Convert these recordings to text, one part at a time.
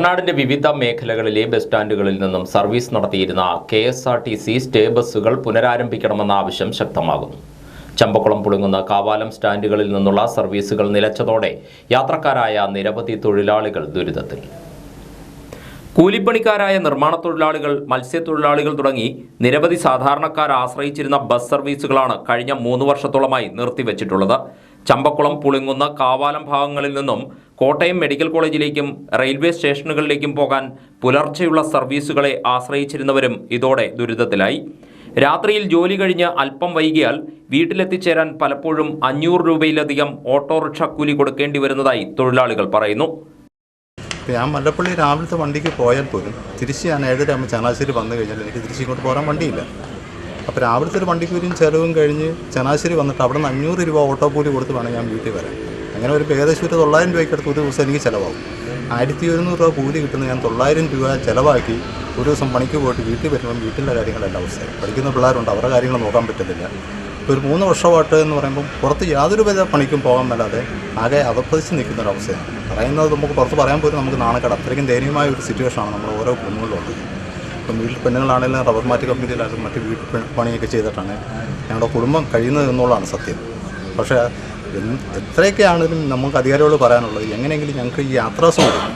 കുട്ടനാടിന്റെ വിവിധ മേഖലകളിലെ ബസ് സ്റ്റാൻഡുകളിൽ നിന്നും സർവീസ് നടത്തിയിരുന്ന K S R T C stay ബസ്സുകൾ പുനരാരംഭിക്കണമെന്ന ആവശ്യം ശക്തമാകുന്നു. ചമ്പക്കുളം പുളുങ്ങുന്ന കാവാലം സ്റ്റാൻഡുകളിൽ നിന്നുള്ള സർവീസുകൾ നിലച്ചതോടെ യാത്രക്കാരായ നിരവധി തൊഴിലാളികൾ ദുരിതത്തിൽ. കൂലിപ്പണിക്കാരായ നിർമ്മാണ തൊഴിലാളികൾ മത്സ്യത്തൊഴിലാളികൾ തുടങ്ങി നിരവധി സാധാരണക്കാർ ആശ്രയിച്ചിരുന്ന ബസ് സർവീസുകളാണ് കഴിഞ്ഞ മൂന്ന് വർഷത്തോളമായി നിർത്തിവച്ചിട്ടുള്ളത്. ചമ്പക്കുളം പുളിങ്ങുന്ന കാവാലം ഭാഗങ്ങളിൽ നിന്നും കോട്ടയം മെഡിക്കൽ കോളേജിലേക്കും റെയിൽവേ സ്റ്റേഷനുകളിലേക്കും പോകാൻ പുലർച്ചെയുള്ള സർവീസുകളെ ആശ്രയിച്ചിരുന്നവരും ഇതോടെ ദുരിതത്തിലായി. രാത്രിയിൽ ജോലി കഴിഞ്ഞ് അല്പം വൈകിയാൽ വീട്ടിലെത്തിച്ചേരാൻ പലപ്പോഴും അഞ്ഞൂറ് രൂപയിലധികം ഓട്ടോറിക്ഷ കൂലി കൊടുക്കേണ്ടി വരുന്നതായി തൊഴിലാളികൾ പറയുന്നു. ഞാൻ മല്ലപ്പള്ളി രാവിലത്തെ വണ്ടിക്ക് പോയാൽ പോലും തിരിച്ച് ഞാൻ ഏഴര ചങ്ങനാശ്ശേരി വന്നു കഴിഞ്ഞാൽ എനിക്ക് തിരിച്ച് ഇങ്ങോട്ട് പോരാൻ വണ്ടിയില്ല. അപ്പോൾ രാവിലത്തെ ഒരു വണ്ടിക്കൂലിയും ചിലവും കഴിഞ്ഞ് ചനാശ്ശേരി വന്നിട്ട് അവിടെ നിന്ന് അഞ്ഞൂറ് രൂപ ഓട്ടോ കൂലി കൊടുത്ത് വേണം ഞാൻ വീട്ടിൽ വരാൻ. അങ്ങനെ ഒരു ഏകദേശം ഒരു തൊള്ളായിരം രൂപയ്ക്ക് അടുത്ത് ഒരു ദിവസം എനിക്ക് ചിലവാകും. ആയിരത്തി ഒരുന്നൂറ് രൂപ കൂലി കിട്ടുന്ന ഞാൻ തൊള്ളായിരം രൂപ ചിലവാക്കി ഒരു ദിവസം പണിക്ക് പോയിട്ട് വീട്ടിൽ വരുമ്പം വീട്ടിലെ കാര്യങ്ങളെല്ലാം അവസ്ഥ പഠിക്കുന്ന പിള്ളേരുണ്ട് അവരുടെ കാര്യങ്ങൾ നോക്കാൻ പറ്റുന്നില്ല ഇപ്പോൾ ഒരു മൂന്ന് വർഷമായിട്ട് എന്ന് പറയുമ്പം പുറത്ത് യാതൊരു വിധ പണിക്കും പോകാൻ മേലാതെ ആകെ അവപ്രതിച്ച് നിൽക്കുന്ന ഒരു അവസ്ഥയാണ്. പറയുന്നത് നമുക്ക് പുറത്ത് പറയാൻ പോലും നമുക്ക് നാണക്കേട്. അത്രയ്ക്കും ദയനീയമായ ഒരു സിറ്റുവേഷനാണ് നമ്മൾ ഓരോ കുടുംബങ്ങളിലുള്ളത് ഇപ്പം വീട്ടിൽ പെണ്ണുങ്ങളാണെങ്കിലും റബ്ബർ മാറ്റ് കമ്പനിയിലായാലും മറ്റ് വീട്ടിൽ പണിയൊക്കെ ചെയ്തിട്ടാണ് ഞങ്ങളുടെ കുടുംബം കഴിയുന്നത് എന്നുള്ളതാണ് സത്യം. പക്ഷേ എത്രയൊക്കെ എത്രയൊക്കെയാണെങ്കിലും നമുക്ക് അധികാരികളോട് പറയാനുള്ളത് എങ്ങനെയെങ്കിലും ഞങ്ങൾക്ക് ഈ യാത്രാ സൗകര്യം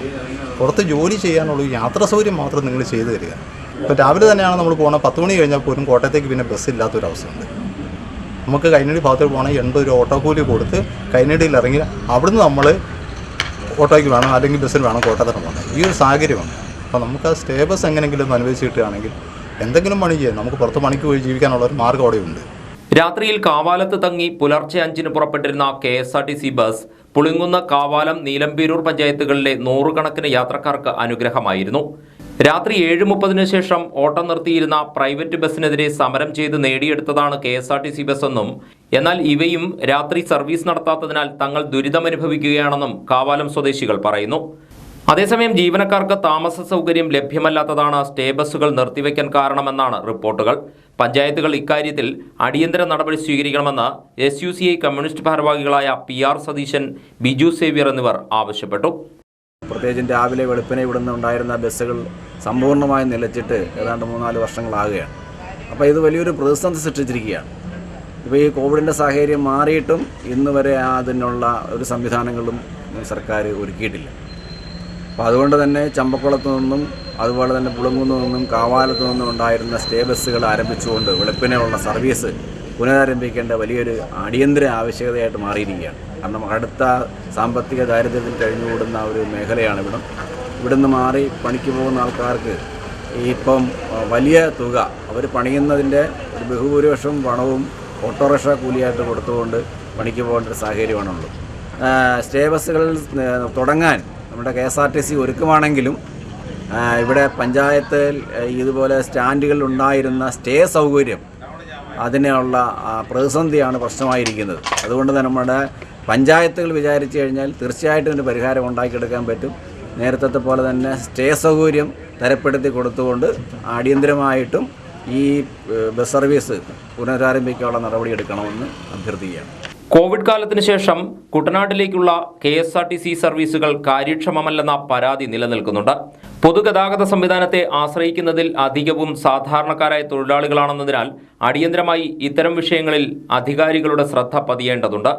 പുറത്ത് ജോലി ചെയ്യാനുള്ള യാത്രാ സൗകര്യം മാത്രം നിങ്ങൾ ചെയ്തു തരിക. ഇപ്പോൾ രാവിലെ തന്നെയാണ് നമ്മൾ പോകുന്നത് പത്ത് മണി കഴിഞ്ഞാൽ പോലും കോട്ടയത്തേക്ക് പിന്നെ ബസ് ഇല്ലാത്തൊരവസ്ഥയുണ്ട് നമുക്ക് കൈനടി ഭാഗത്തേക്ക് പോകണമെങ്കിൽ എൺപത് രൂപ ഓട്ടോ കൂലി കൊടുത്ത് കൈനടിയിൽ ഇറങ്ങി അവിടുന്ന് നമ്മൾ ഓട്ടോയ്ക്ക് വേണം അല്ലെങ്കിൽ ബസ്സിന് വേണം കോട്ടയത്തിന് പോകണം ഈ ഒരു സാഹചര്യമാണ് അപ്പോൾ നമുക്ക് ആ സ്റ്റേബസ് എങ്ങനെങ്കിലും ഒന്ന് അനുവദിച്ച് കിട്ടുകയാണെങ്കിൽ എന്തെങ്കിലും പണി ചെയ്യാം. നമുക്ക് പുറത്ത് പണിക്ക് പോയി ജീവിക്കാനുള്ള ഒരു മാർഗം അവിടെയുണ്ട്. രാത്രിയിൽ കാവാലത്ത് തങ്ങി പുലർച്ചെ അഞ്ചിന് പുറപ്പെട്ടിരുന്ന K S R T C bus Pulinkunnu Kavalam Neelamperoor പഞ്ചായത്തുകളിലെ നൂറുകണക്കിന് യാത്രക്കാർക്ക് അനുഗ്രഹമായിരുന്നു. രാത്രി ഏഴ് മുപ്പതിന് ശേഷം ഓട്ടം നിർത്തിയിരുന്ന പ്രൈവറ്റ് ബസ്സിനെതിരെ സമരം ചെയ്ത് നേടിയെടുത്തതാണ് K S R T C ബസ്സെന്നും എന്നാൽ ഇവയും രാത്രി സർവീസ് നടത്താത്തതിനാൽ തങ്ങൾ ദുരിതമനുഭവിക്കുകയാണെന്നും കാവാലം സ്വദേശികൾ പറയുന്നു. അതേസമയം ജീവനക്കാർക്ക് താമസ സൗകര്യം ലഭ്യമല്ലാത്തതാണ് സ്റ്റേ ബസ്സുകൾ നിർത്തിവെക്കാൻ കാരണമെന്നാണ് റിപ്പോർട്ടുകൾ. പഞ്ചായത്തുകൾ ഇക്കാര്യത്തിൽ അടിയന്തര നടപടി സ്വീകരിക്കണമെന്ന് S U C I communist ഭാരവാഹികളായ P R Satheesan Biju Xavier എന്നിവർ ആവശ്യപ്പെട്ടു. പ്രത്യേകിച്ചും രാവിലെ വെളുപ്പിനെ ഇവിടുന്ന് ഉണ്ടായിരുന്ന ബസ്സുകൾ സമ്പൂർണമായി നിലച്ചിട്ട് ഏതാണ്ട് മൂന്നാൽ വർഷങ്ങളാകുകയാണ്. അപ്പോൾ ഇത് വലിയൊരു പ്രതിസന്ധി സൃഷ്ടിച്ചിരിക്കുകയാണ്. ഇപ്പോൾ ഈ കോവിഡിന്റെ സാഹചര്യം മാറിയിട്ടും ഇന്ന് വരെ അതിനുള്ള ഒരു സംവിധാനങ്ങളും സർക്കാർ ഒരുക്കിയിട്ടില്ല. അപ്പോൾ അതുകൊണ്ട് തന്നെ ചമ്പക്കുളത്തു നിന്നും അതുപോലെ തന്നെ പുളുങ്കുന്നു നിന്നും കാവാലത്തു നിന്നും ഉണ്ടായിരുന്ന സ്റ്റേ ബസ്സുകൾ ആരംഭിച്ചുകൊണ്ട് വെളുപ്പിനെയുള്ള സർവീസ് പുനരാരംഭിക്കേണ്ട വലിയൊരു അടിയന്തര ആവശ്യകതയായിട്ട് മാറിയിരിക്കുകയാണ്. കാരണം അടുത്ത സാമ്പത്തിക ദാരിദ്ര്യത്തിൽ കഴിഞ്ഞുകൂടുന്ന ഒരു മേഖലയാണ് ഇവിടം ഇവിടുന്ന് മാറി പണിക്ക് പോകുന്ന ആൾക്കാർക്ക് ഇപ്പം വലിയ തുക അവർ പണിയുന്നതിന്റെ ഒരു ബഹുഭൂരിപക്ഷം പണവും ഓട്ടോറിക്ഷ കൂലിയായിട്ട് കൊടുത്തുകൊണ്ട് പണിക്ക് പോകേണ്ട ഒരു സാഹചര്യമാണുള്ളത്. സ്റ്റേ ബസ്സുകൾ തുടങ്ങാൻ നമ്മുടെ K S R T C ഒരുക്കമാണെങ്കിലും ഇവിടെ പഞ്ചായത്തിൽ ഇതുപോലെ സ്റ്റാൻഡുകൾ ഉണ്ടായിരുന്ന സ്റ്റേ സൗകര്യം അതിനുള്ള പ്രതിസന്ധിയാണ് പ്രശ്നമായിരിക്കുന്നത്. അതുകൊണ്ട് തന്നെ നമ്മുടെ പഞ്ചായത്തുകൾ വിചാരിച്ചു കഴിഞ്ഞാൽ തീർച്ചയായിട്ടും ഇതിന് പരിഹാരം ഉണ്ടാക്കിയെടുക്കാൻ പറ്റും. നേരത്തെ പോലെ തന്നെ സ്റ്റേ സൗകര്യം തരപ്പെടുത്തി കൊടുത്തുകൊണ്ട് അടിയന്തരമായിട്ടും ഈ ബസ് സർവീസ് പുനരാരംഭിക്കാനുള്ള നടപടിയെടുക്കണമെന്ന് അഭ്യർത്ഥിക്കുകയാണ്. കോവിഡ് കാലത്തിന് ശേഷം കുട്ടനാട്ടിലേക്കുള്ള K S R T C സർവീസുകൾ കാര്യക്ഷമമല്ലെന്ന പരാതി നിലനിൽക്കുന്നുണ്ട്. പൊതുഗതാഗത സംവിധാനത്തെ ആശ്രയിക്കുന്നതിൽ അധികവും സാധാരണക്കാരായ തൊഴിലാളികളാണെന്നതിനാൽ അടിയന്തരമായി ഇത്തരം വിഷയങ്ങളിൽ അധികാരികളുടെ ശ്രദ്ധ പതിയേണ്ടതുണ്ട്.